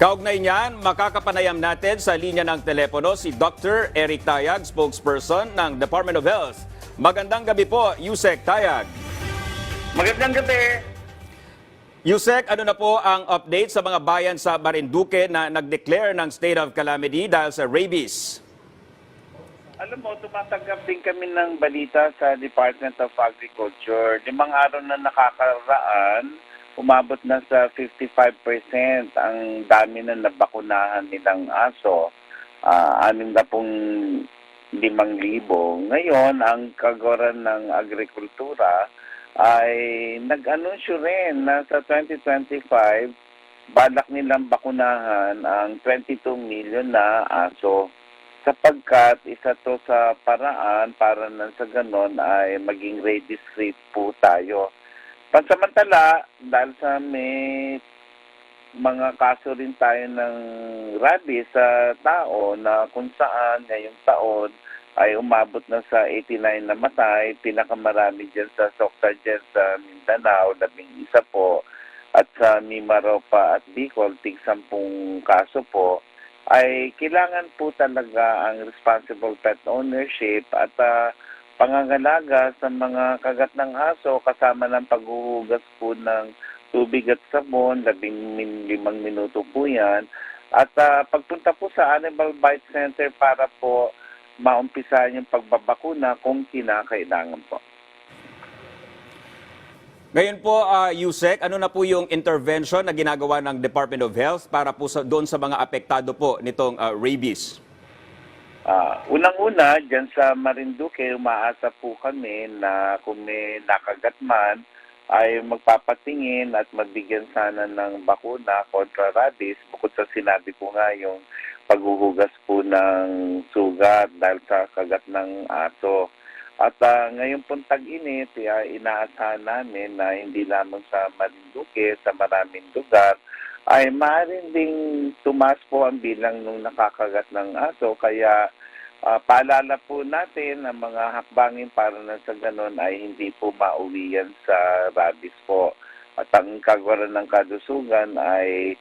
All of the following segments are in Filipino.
Kaugnay niyan, makakapanayam natin sa linya ng telepono si Dr. Eric Tayag, spokesperson ng Department of Health. Magandang gabi po, Yusek Tayag. Magandang gabi. Yusek, ano na po ang update sa mga bayan sa Marinduque na nag-declare ng state of calamity dahil sa rabies? Alam mo, tumatanggap din kami ng balita sa Department of Agriculture. Limang araw na nakakaraan, umabot na sa 55% ang dami na nabakunahan nilang aso. Uh, anim na pong limang libo. Ngayon, ang kagawaran ng agrikultura ay nag-anunsyo rin na sa 2025, balak nilang bakunahan ang 22 million na aso sapagkat isa to sa paraan para nang sa ganon ay maging rabies free po tayo. Pansamantala, dahil sa may mga kaso rin tayo ng rabies sa tao na kung saan ngayong taon ay umabot na sa 89 na matay, pinakamarami dyan sa Soctagen sa Mindanao, labing isa po, at sa Mimaropa at Bicol, tig sampung kaso po, ay kailangan po talaga ang responsible pet ownership at ah, pangangalaga sa mga kagat ng aso kasama ng paghuhugas po ng tubig at sabon, labing limang minuto po yan. At ah, pagpunta po sa Animal Bite Center para po maumpisahan yung pagbabakuna kung kinakailangan po. Ngayon po, uh, Yusek, ano na po yung intervention na ginagawa ng Department of Health para po sa, doon sa mga apektado po nitong uh, rabies? Ah, unang-una, dyan sa Marinduque, umaasa po kami na kung may nakagat man, ay magpapatingin at magbigyan sana ng bakuna kontra rabies bukod sa sinabi ko nga yung paghuhugas po ng sugat dahil sa kagat ng aso. At ah, ngayon pong tag-init, ay inaasahan namin na hindi lamang sa Marinduque, sa maraming lugar, ay maaaring ding tumas po ang bilang nung nakakagat ng aso. Kaya ah, paalala po natin ang mga hakbangin para na sa ganun ay hindi po mauwi yan sa rabies po. At ang kagawaran ng kadusugan ay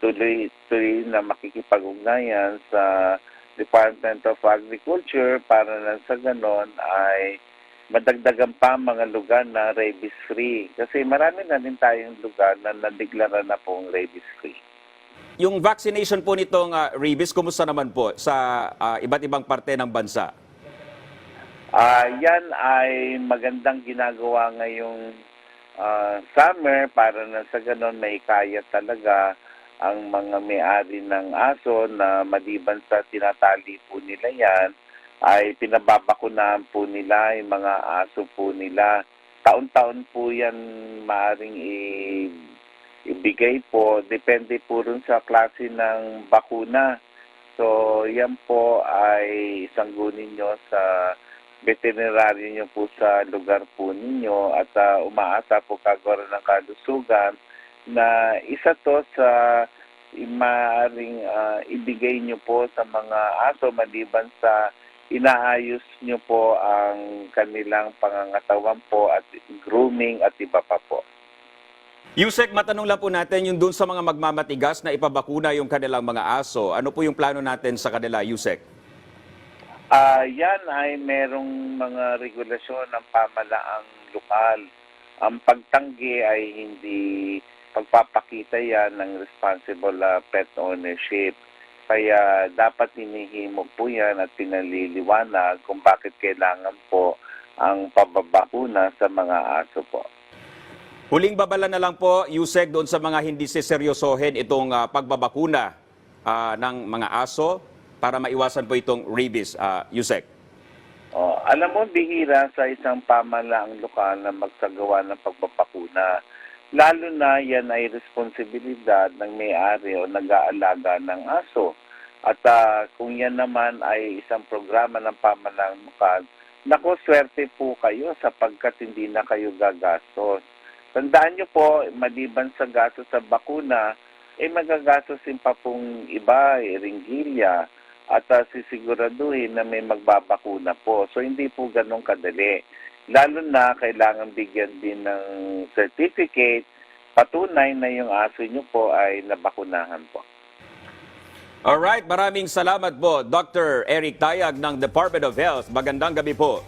tuloy-tuloy na makikipag-ugnayan sa Department of Agriculture para na sa ganon ay madagdagan pa mga lugar na rabies-free. Kasi marami na din tayong lugar na nadeklara na pong rabies-free. Yung vaccination po nitong uh, rabies, kumusta naman po sa uh, iba't ibang parte ng bansa? Ah, yan ay magandang ginagawa ngayong ah, summer para na sa ganon may kaya talaga ang mga may-ari ng aso na maliban sa tinatali po nila yan ay pinababakunahan po nila yung mga aso po nila. Taon-taon po yan maaring ibigay po. Depende po rin sa klase ng bakuna. So, yan po ay isanggunin nyo sa veterinaryo nyo po sa lugar po ninyo at ah, umaasa po kagawara ng kalusugan na isa to sa maaaring ah, ibigay nyo po sa mga aso maliban sa inaayos nyo po ang kanilang pangangatawan po at grooming at iba pa po. Yusek, matanong lang po natin yung doon sa mga magmamatigas na ipabakuna yung kanilang mga aso. Ano po yung plano natin sa kanila, Yusek? Ah, yan ay merong mga regulasyon ng pamalaang lokal. Ang pagtanggi ay hindi pagpapakita yan ng responsible ah, pet ownership. Kaya dapat hinihimok po yan at pinaliliwanag kung bakit kailangan po ang pababakuna sa mga aso po. Huling babala na lang po, Yusek, doon sa mga hindi siseryosohin itong ah, pagbabakuna ah, ng mga aso para maiwasan po itong rabies, ah, Yusek. Oh, alam mo, bihira sa isang pamalaang lokal na magsagawa ng pagbabakuna. Lalo na yan ay responsibilidad ng may-ari o nag-aalaga ng aso. At ah, kung yan naman ay isang programa ng pamalaang lokal, naku, swerte po kayo sapagkat hindi na kayo gagastos. Tandaan nyo po, maliban sa gastos sa bakuna, eh magagastos din pa pong iba, eh, at uh, sisiguraduhin na may magbabakuna po. So hindi po ganun kadali. Lalo na kailangan bigyan din ng certificate patunay na yung aso nyo po ay nabakunahan po. Alright, maraming salamat po, Dr. Eric Tayag ng Department of Health. Magandang gabi po.